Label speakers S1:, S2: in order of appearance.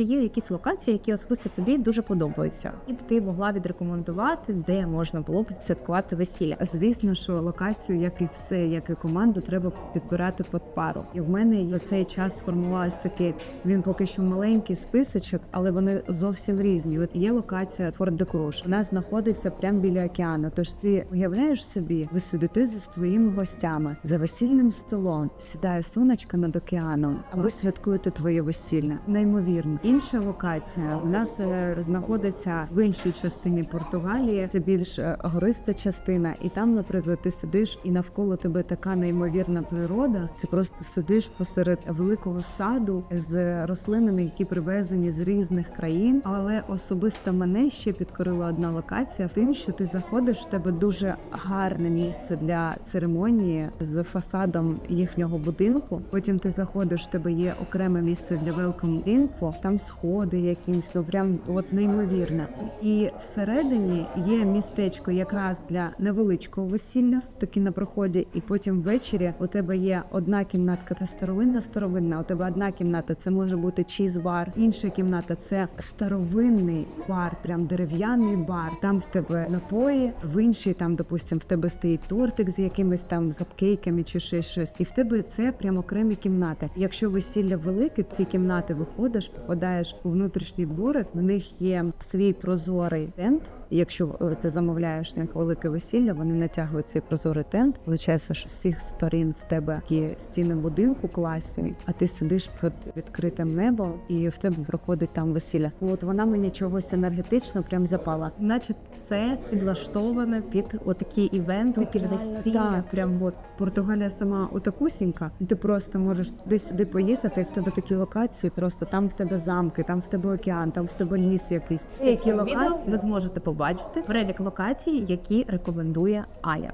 S1: чи є якісь локації, які особисто тобі дуже подобаються, і б ти могла відрекомендувати, де можна було б святкувати весілля?
S2: Звісно, що локацію, як і все, як і команду, треба підбирати під пару. І в мене за цей час сформувалось такий. Він поки що маленький списочок, але вони зовсім різні. От є локація Форт де Круш. Вона знаходиться прямо біля океану. Тож ти уявляєш собі, ви сидите зі своїми гостями за весільним столом, сідає сонечко над океаном, а ви святкуєте твоє весілля. Неймовірно. Інша локація у нас е, знаходиться в іншій частині Португалії. Це більш е, гориста частина, і там, наприклад, ти сидиш, і навколо тебе така неймовірна природа. Це просто сидиш посеред великого саду з рослинами, які привезені з різних країн. Але особисто мене ще підкорила одна локація тим, що ти заходиш в тебе дуже гарне місце для церемонії з фасадом їхнього будинку. Потім ти заходиш, в тебе є окреме місце для welcome info, там сходи якісь, ну прям от неймовірно. І всередині є містечко якраз для невеличкого весілля, такі на проході, і потім ввечері у тебе є одна кімнатка та старовинна старовинна. У тебе одна кімната це може бути чіз-бар, інша кімната це старовинний бар, прям дерев'яний бар. Там в тебе напої, в іншій там, допустим, в тебе стоїть тортик з якимись там капкейками чи ще щось. І в тебе це прям окремі кімнати. Якщо весілля велике, ці кімнати виходиш, попадаєш у внутрішній дворик. В них є свій прозорий тент. Якщо е, ти замовляєш на них велике весілля, вони натягують цей прозорий тент. Виходить, що з всіх сторін в тебе є стіни будинку класні, а ти сидиш під відкритим небом, і в тебе проходить там весілля. От вона мені чогось енергетично прям запала.
S1: Значить, все підлаштоване під отакий івент, такі весілля.
S2: Так, прям от Португалія сама отакусінька. Ти просто можеш туди-сюди поїхати, і в тебе такі локації. Просто там в тебе замки, там в тебе океан, там в тебе ліс якийсь.
S1: Які відео ви зможете побачити перелік локацій, які рекомендує Аля.